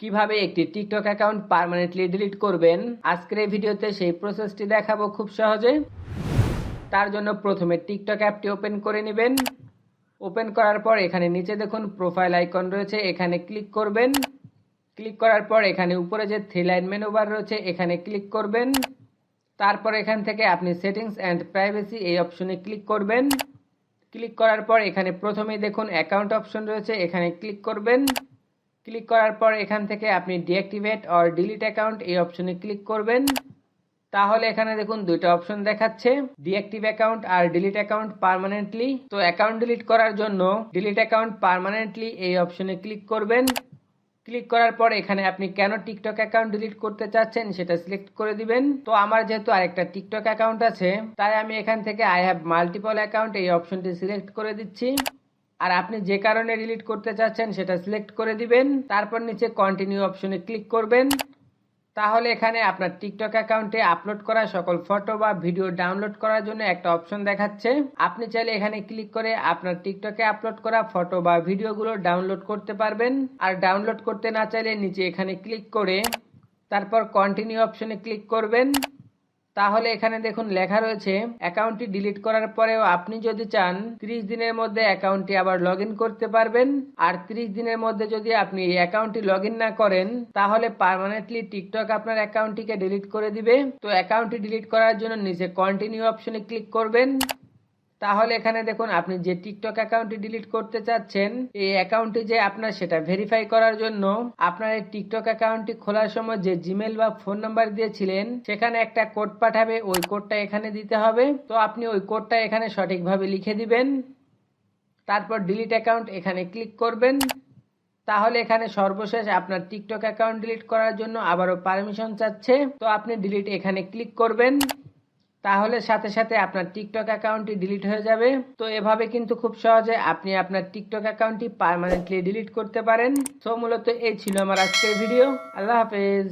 কীভাবে একটি TikTok account permanently delete করবেন? আজকের এই ভিডিওতে সেই প্রসেসটি দেখাবো খুব সহজে। তার জন্য প্রথমে টিকটক অ্যাপটি ওপেন করে নেবেন। ওপেন করার পর এখানে নিচে দেখুন প্রোফাইল আইকন রয়েছে, এখানে ক্লিক করবেন। ক্লিক করার পর এখানে উপরে যে থ্রি লাইন মেনু বার রয়েছে, এখানে ক্লিক করবেন। তারপর এখান থেকে আপনি সেটিংস অ্যান্ড প্রাইভেসি এই অপশনে ক্লিক করবেন। ক্লিক করার পর এখানে প্রথমেই দেখুন অ্যাকাউন্ট অপশন রয়েছে, এখানে ক্লিক করবেন। ক্লিক করার পর এখান থেকে আপনি ডিঅ্যাক্টিভেট অর ডিলিট অ্যাকাউন্ট এই অপশনে ক্লিক করবেন। তাহলে এখানে দেখুন দুইটা অপশন দেখাচ্ছে, ডিঅ্যাক্টিভ অ্যাকাউন্ট আর ডিলিট অ্যাকাউন্ট পার্মানেন্টলি। তো অ্যাকাউন্ট ডিলিট করার জন্য ডিলিট অ্যাকাউন্ট পার্মানেন্টলি এই অপশনে ক্লিক করবেন। ক্লিক করার পর এখানে আপনি কেন টিকটক অ্যাকাউন্ট ডিলিট করতে চাচ্ছেন সেটা সিলেক্ট করে দিবেন। তো আমার যেহেতু আরেকটা টিকটক অ্যাকাউন্ট আছে, তাই আমি এখান থেকে আই হ্যাভ মাল্টিপল অ্যাকাউন্ট এই অপশনটি সিলেক্ট করে দিচ্ছি। আর আপনি যে কারণে ডিলিট করতে চাচ্ছেন, সেটা সিলেক্ট করে দিবেন, তারপর নিচে কন্টিনিউ অপশনে ক্লিক করবেন। তাহলে এখানে আপনার টিকটক অ্যাকাউন্টে আপলোড করা সকল ফটো বা ভিডিও ডাউনলোড করার জন্য একটা অপশন দেখাচ্ছে। আপনি চাইলে এখানে ক্লিক করে আপনার টিকটকে আপলোড করা ফটো বা ভিডিওগুলো ডাউনলোড করতে পারবেন। আর ডাউনলোড করতে না চাইলে নিচে এখানে ক্লিক করে তারপর কন্টিনিউ অপশনে ক্লিক করবেন। তাহলে এখানে দেখুন লেখা রয়েছে অ্যাকাউন্টটি ডিলিট করার পরেও আপনি যদি চান, ত্রিশ দিনের মধ্যে অ্যাকাউন্টটি আবার লগ করতে পারবেন। আর ত্রিশ দিনের মধ্যে যদি আপনি এই অ্যাকাউন্টটি লগ না করেন, তাহলে পারমানেন্টলি টিকটক আপনার অ্যাকাউন্টটিকে ডিলিট করে দিবে। তো অ্যাকাউন্টটি ডিলিট করার জন্য নিচে কন্টিনিউ অপশনে ক্লিক করবেন। তাহলে এখানে দেখুন, আপনি যে টিকটক অ্যাকাউন্টটি ডিলিট করতে চাচ্ছেন, এই অ্যাকাউন্টটি যে আপনার সেটা ভেরিফাই করার জন্য আপনার এই টিকটক অ্যাকাউন্টটি খোলার সময় যে জিমেল বা ফোন নাম্বার দিয়েছিলেন, সেখানে একটা কোড পাঠাবে, ওই কোডটা এখানে দিতে হবে। তো আপনি ওই কোডটা এখানে সঠিকভাবে লিখে দিবেন। তারপর ডিলিট অ্যাকাউন্ট এখানে ক্লিক করবেন। তাহলে এখানে সর্বশেষ আপনার টিকটক অ্যাকাউন্ট ডিলিট করার জন্য আবারও পারমিশন চাচ্ছে। তো আপনি ডিলিট এখানে ক্লিক করবেন। তাহলে সাথে সাথে আপনার টিকটক অ্যাকাউন্টটি ডিলিট হয়ে যাবে। তো এভাবে কিন্তু খুব সহজে আপনি আপনার টিকটক অ্যাকাউন্টটি পারমানেন্টলি ডিলিট করতে পারেন। তো মূলত এই ছিল আমার আজকের ভিডিও আল্লাহ হাফেজ।